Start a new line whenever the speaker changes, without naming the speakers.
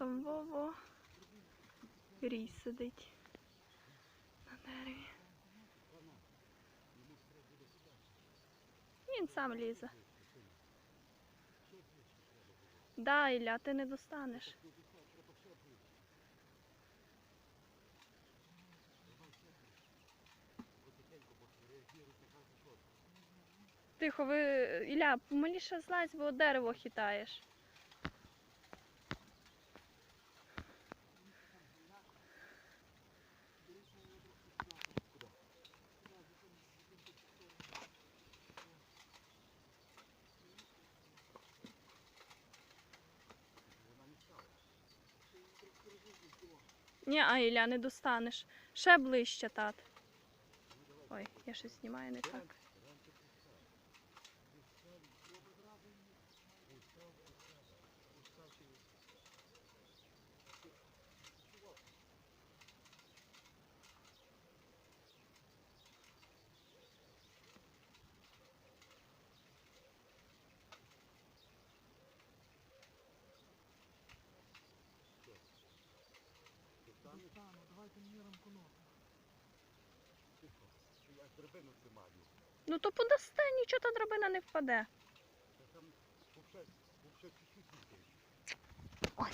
там Вово. Рій сидить на дереві. Він сам лізе. Да, Ілля, ти не достанеш. Тихо, ви, Ілля, помаліше злазь, бо дерево хитаєш. Ні, а Ілля, не достанеш. Ще ближче, тат. Ой, я щось знімаю не так.
Я драбину тримаю.
Ну то подасте, нічого та драбина не впаде.
Та там вовше чуть-чуть не
Ой.